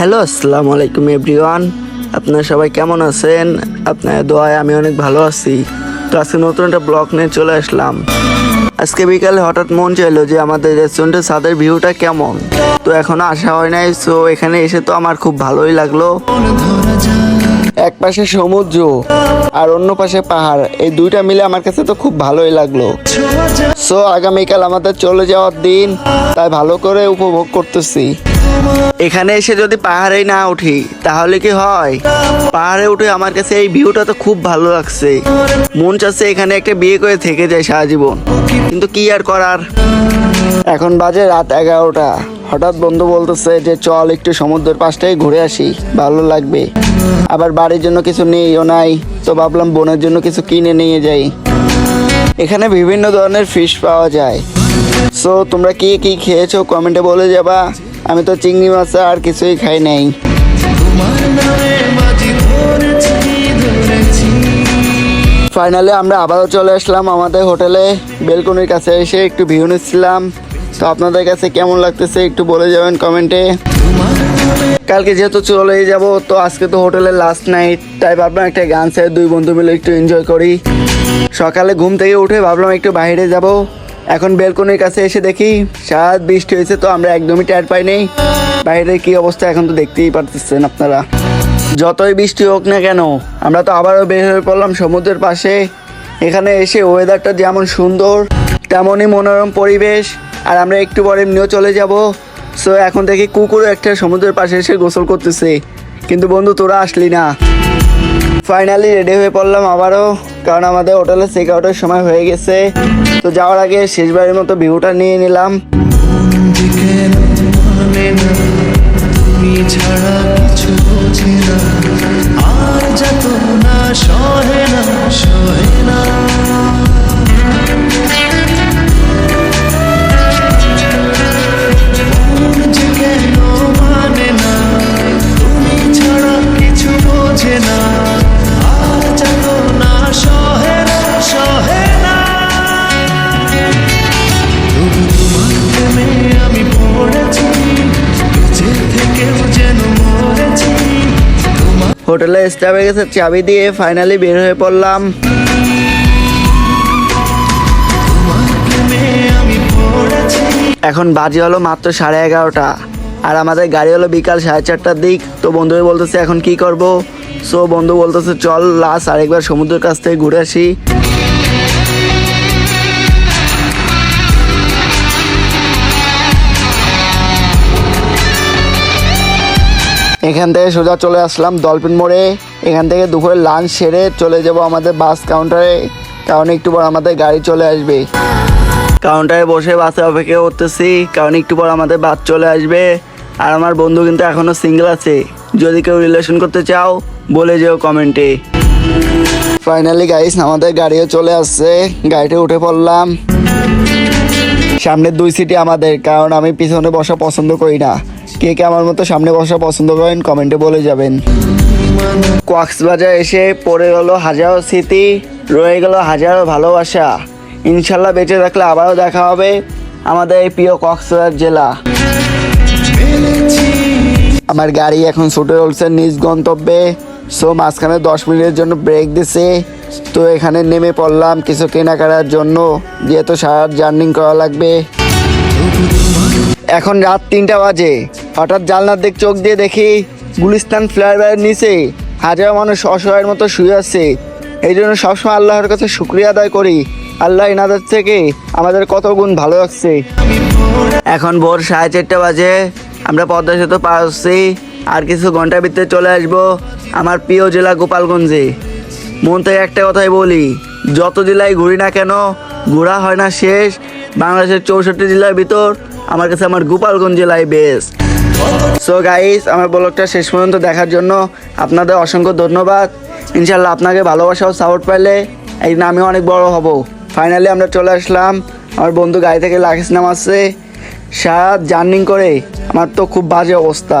Hello, আসসালামু আলাইকুম everyone. আপনারা সবাই কেমন আছেন? আপনার দোয়ায় আমি অনেক ভালো আছি। তো আজকে নতুন একটা ব্লগ নিয়ে চলে আসলাম। আজকে বিকালে হঠাৎ মন চাইলো যে আমাদের রেস্টুরেন্টের ছাদের ভিউটা কেমন। তো এখনও আসা হয় নাই সো এখানে এসে তো আমার খুব ভালোই লাগল। এক পাশে সমুদ্র আর অন্য পাশে পাহাড়, এই দুইটা মিলে আমার কাছে তো খুব ভালোই লাগল। সো আগামীকাল আমাদের চলে যাওয়ার দিন, তাই ভালো করে উপভোগ করতেছি। এখানে এসে যদি পাহাড়ে না উঠি, তাহলে কি হয়? পাহাড়ে উঠে আমার কাছে এই ভিউটা তো খুব ভালো লাগছে। মন চাচ্ছে এখানে একটা বিয়ে করে থেকে যায় সারা জীবন। কিন্তু কি আর করার? এখন বাজে রাত এগারোটা। হঠাৎ বন্ধু বলতেছে যে, চল একটু সমুদ্রের পাশটাই ঘুরে আসি, ভালো লাগবে। আবার বাড়ির জন্য কিছু নেই ও নাই, তো ভাবলাম বোনের জন্য কিছু কিনে নিয়ে যাই। এখানে বিভিন্ন ধরনের ফিশ পাওয়া যায়। সো তোমরা কি কি খেয়েছো? কমেন্টে বলে যাবা। আমি তো চিংড়ি মাছ আর কিছুই খাই নাই। ফাইনালি আমরা আবারও চলে আসলাম আমাদের হোটেলে। বেলকনির কাছে এসে একটু ভিউ নিচ্ছিলাম। তো আপনাদের কাছে কেমন লাগতেছে একটু বলে যাবেন কমেন্টে। কালকে যেহেতু চলেই যাব, তো আজকে তো হোটেলে লাস্ট নাইট তাই ভাবলাম একটা গান ছেড়ে দুই বন্ধু মিলে একটু এনজয় করি। সকালে ঘুম থেকে উঠে ভাবলাম একটু বাইরে যাব। এখন বেলকনির কাছে এসে দেখি সারাত বৃষ্টি হয়েছে, তো আমরা একদমই ট্যার পাই নেই। বাইরে কি অবস্থা এখন তো দেখতেই পারতেছেন আপনারা। যতই বৃষ্টি হোক না কেন, আমরা তো আবারও বের হয়ে পড়লাম সমুদ্রের পাশে। এখানে এসে ওয়েদারটা যেমন সুন্দর, তেমনই মনোরম পরিবেশ। আর আমরা একটু পরে এমনিও চলে যাব। সো এখন দেখি কুকুরও একটা সমুদ্রের পাশে এসে গোসল করতেছে। কিন্তু বন্ধু, তোরা আসলি না। ফাইনালি রেডি হয়ে পড়লাম আবারও। কারণ আমাদের হোটেলে চেক আউটের সময় হয়ে গেছে। তো যাওয়ার আগে শেষবারের মতো ভিউটা নিয়ে নিলাম। ছাড়া কিছু আর যত না সহে না হোটেলে স্টাফের গেছে, চাবি দিয়ে ফাইনালি বের হয়ে পড়লাম। এখন বাজে হলো মাত্র সাড়ে এগারোটা, আর আমাদের গাড়ি হলো বিকাল সাড়ে চারটার দিক। তো বন্ধু বলতেছে, এখন কি করব? সো বন্ধু বলতেছে, চল লাস্ট আরেকবার সমুদ্রের কাছ থেকে ঘুরে আসি। এখান থেকে সোজা চলে আসলাম ডলফিন মোড়ে। এখান থেকে দুপুরে লাঞ্চ সেরে চলে যাব আমাদের বাস কাউন্টারে কারণ একটু পর আমাদের গাড়ি চলে আসবে। কাউন্টারে বসে বাসে অপেক্ষা করতেছি, কারণ একটু পর আমাদের বাস চলে আসবে। আর আমার বন্ধু কিন্তু এখনও সিঙ্গেল আছে। যদি কেউ রিলেশন করতে চাও, বলে যেও কমেন্টে ফাইনালি গাইস আমাদের গাড়িও চলে আসছে। গাড়িতে উঠে পড়লাম। সামনের দুই সিটি আমাদের, কারণ আমি পিছনে বসা পছন্দ করি না। কে কে আমার মতো সামনে বসা পছন্দ করেন কমেন্টে বলে যাবেন। কক্সবাজার এসে পড়ে গেল হাজারো স্মৃতি, রয়ে গেল হাজারো ভালোবাসা। ইনশাল্লাহ বেঁচে থাকলে আবারও দেখা হবে আমাদের এই প্রিয় কক্সবাজার জেলা। আমার গাড়ি এখন ছুটে চলছে নিজ গন্তব্যে। সো মাঝখানে দশ মিনিটের জন্য ব্রেক দিছে। তো এখানে নেমে পড়লাম কিছু কেনাকাটার জন্য। যেহেতু সারা জার্নিং করা লাগবে। এখন রাত তিনটা বাজে। হঠাৎ জানলার দিক চোখ দিয়ে দেখি গুলিস্তান ফ্লাইওভারের নিচে হাজারো মানুষ অসহায়ের মতো শুয়ে আছে। এই জন্য সবসময় আল্লাহর কাছে শুক্রিয়া আদায় করি। আল্লাহ ইনাদের থেকে আমাদের কত গুণ ভালো লাগছে এখন ভোর সাড়ে চারটা বাজে। আমরা পদ্মা সেতু পার হচ্ছি। আর কিছু ঘণ্টার ভিতরে চলে আসব আমার প্রিয় জেলা গোপালগঞ্জে। মন থেকে একটা কথাই বলি, যত জেলায় ঘুরি না কেন, ঘোরা হয় না শেষ। বাংলাদেশের চৌষট্টি জেলার ভিতর আমার কাছে আমার গোপালগঞ্জ জেলায় বেস্ট সো গাইস আমার ব্লগটা শেষ পর্যন্ত দেখার জন্য আপনাদের অসংখ্য ধন্যবাদ। ইনশাল্লাহ আপনাকে ভালোবাসা ও সাপোর্ট পাইলে একদিন আমিও অনেক বড় হব। ফাইনালি আমরা চলে আসলাম। আমার বন্ধু গাড়ি থেকে লাখিস নামাচ্ছে সারা জার্নিং করে আমার তো খুব বাজে অবস্থা।